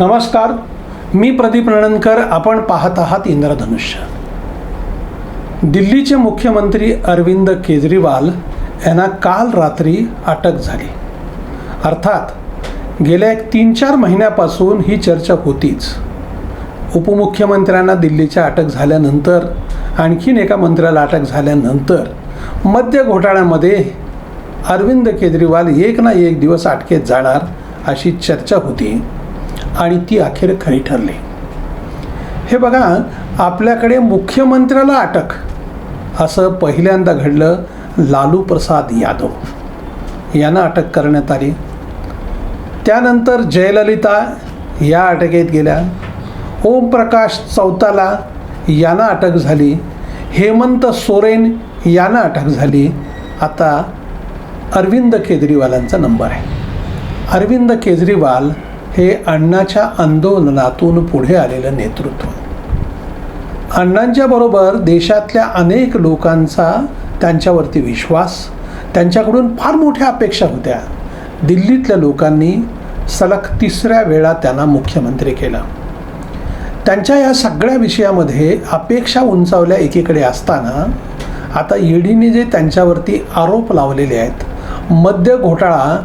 नमस्कार मी प्रदीप नणनकर आपण पाहत आहात इंद्रधनुष्य. दिल्लीचे मुख्यमंत्री अरविंद केजरीवाल यांना काल रात्री अटक झाली. अर्थात गेल्या एक तीन चार महिन्यापासून ही चर्चा होतीच. उपमुख्यमंत्र्यांना दिल्लीच्या अटक झाल्यानंतर आणखीन एका मंत्र्याला अटक झाल्यानंतर मद्य घोटाळ्यामध्ये अरविंद केजरीवाल एक ना एक दिवस अटकेत जाणार अशी चर्चा होती. आणि ती अखेर खरी ठरली. हे बघा आपल्याकडे मुख्यमंत्र्याला अटक. असं पहिल्यांदा घडलं लालू प्रसाद यादव. यांना अटक करण्यात आली. त्यानंतर जयललिता या अटकेत गेल्या. ओमप्रकाश चौताला यांना अटक झाली. हेमंत सोरेन यांना अटक झाली. आता अरविंद केजरीवालांचा नंबर आहे. अरविंद केजरीवाल हे अण्णाच्या आंदोलनातून पुढे आलेलं नेतृत्व. अण्णांच्या बरोबर देशातल्या अनेक लोकांचा त्यांच्यावरती विश्वास त्यांच्याकडून फार मोठ्या अपेक्षा होत्या. दिल्लीतल्या लोकांनी सलग तिसऱ्या वेळा त्यांना मुख्यमंत्री केलं. त्यांच्या या सगळ्या विषयामध्ये अपेक्षा उंचावल्या एकीकडे असताना आता ईडीने जे त्यांच्यावरती आरोप लावलेले आहेत मद्य घोटाळा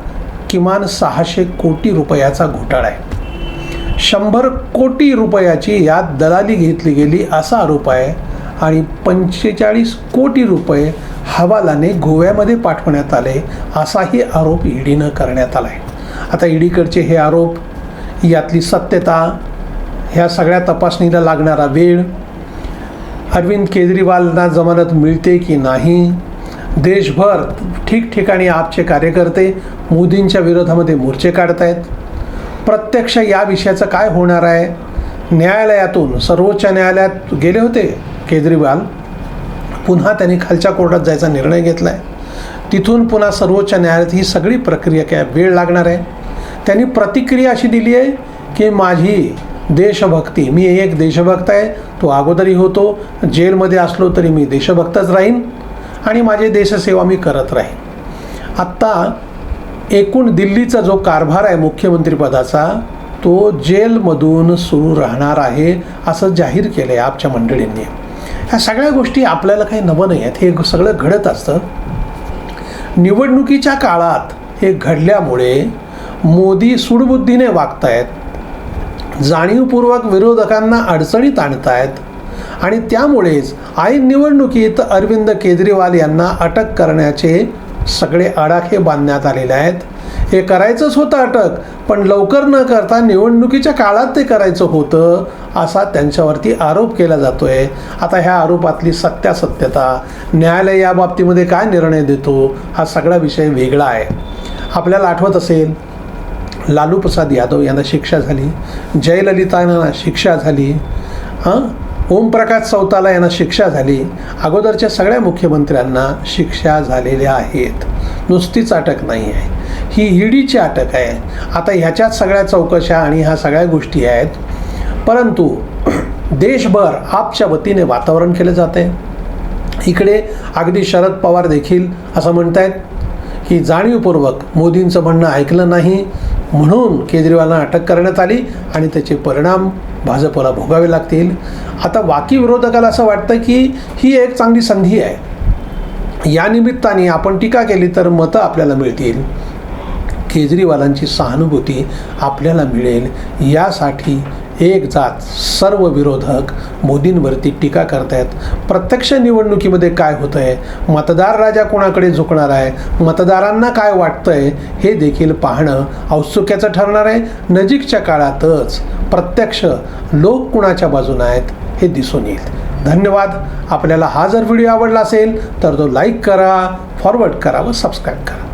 किमान सहाशे कोटी रुपयाचा घोटाळा आहे. शंभर कोटी रुपयाची यात दलाली घेतली गेली असा आरोप आहे आणि पंचेचाळीस कोटी रुपये हवालाने गोव्यामध्ये पाठवण्यात आले असाही आरोप ईडीनं करण्यात आला आहे आता ईडीकडचे हे आरोप यातली सत्यता ह्या सगळ्या तपासणीला लागणारा वेळ अरविंद केजरीवालना जमानत मिळते की नाही देशभर ठिकठिकाणी आपचे कार्यकर्ते मोदींच्या विरोधामध्ये मोर्चे काढतायत. प्रत्यक्ष या विषयाचं काय होणार आहे? न्यायालयातून सर्वोच्च न्यायालयात गेले होते केजरीवाल. पुन्हा त्यांनी खालच्या कोर्टात जायचा निर्णय घेतला आहे तिथून पुन्हा सर्वोच्च न्यायालयात ही सगळी प्रक्रिया काय वेळ लागणार आहे? त्यांनी प्रतिक्रिया अशी दिली आहे की माझी देशभक्ती मी एक देशभक्त आहे तो अगोदरही होतो जेलमध्ये असलो तरी मी देशभक्तच राहीन. आणि माझी देशसेवा मी करत राहीन. आत्ता एकूण दिल्लीचा जो कारभार आहे मुख्यमंत्रीपदाचा तो जेलमधून सुरू राहणार आहे असं जाहीर केलं आहे आपच्या मंडळींनी. ह्या सगळ्या गोष्टी आपल्याला काही नवं नाही आहेत हे सगळं घडत असतं. निवडणुकीच्या काळात हे घडल्यामुळे मोदी सुडबुद्धीने वागतायत जाणीवपूर्वक विरोधकांना अडचणीत आणतायत आणि त्यामुळेच ऐन निवडणुकीत अरविंद केजरीवाल यांना अटक करण्याचे सगळे आडाखे बांधण्यात आलेले आहेत. हे करायचंच होतं अटक पण लवकर न करता निवडणुकीच्या काळात ते करायचं होतं असा त्यांच्यावरती आरोप केला जातो आहे आता ह्या आरोपातली सत्यासत्यता न्यायालय या बाबतीमध्ये काय निर्णय देतो हा सगळा विषय वेगळा आहे. आपल्याला आठवत असेल लालू प्रसाद यादव यांना शिक्षा झाली जयललितांना शिक्षा झाली हां? ओमप्रकाश चौताला यांना शिक्षा झाली. अगोदरच्या सगळ्या मुख्यमंत्र्यांना शिक्षा झालेल्या आहेत. नुसतीच अटक नाही आहे. ही ईडीची अटक आहे. आता ह्याच्यात सगळ्या चौकशा आणि ह्या सगळ्या गोष्टी आहेत. परंतु देशभर आपच्या वतीने वातावरण केलं जात आहे. इकडे अगदी शरद पवार देखील असं म्हणत आहेत की जाणीवपूर्वक मोदींचं म्हणणं ऐकलं नाही. म्हणून केजरीवालांना अटक करण्यात आली आणि त्याचे परिणाम भाजपला भोगावे लागतील. आता बाकी विरोधकाला असं वाटतं की ही एक चांगली संधी आहे. या निमित्ताने आपण टीका केली तर मतं आपल्याला मिळतील. केजरीवालांची सहानुभूती आपल्याला मिळेल. यासाठी एक जात सर्व विरोधक मोदींवरती टीका करतायत. प्रत्यक्ष निवडणुकीमध्ये काय होतं आहे मतदार राजा कोणाकडे झुकणार आहे? मतदारांना काय वाटतंय? हे देखील पाहणं औत्सुक्याचं ठरणार आहे. नजीकच्या काळातच प्रत्यक्ष लोक कुणाच्या बाजूनं आहेत हे दिसून येईल. धन्यवाद. आपल्याला हा जर व्हिडिओ आवडला असेल तर तो लाईक करा फॉरवर्ड करा व सबस्क्राईब करा.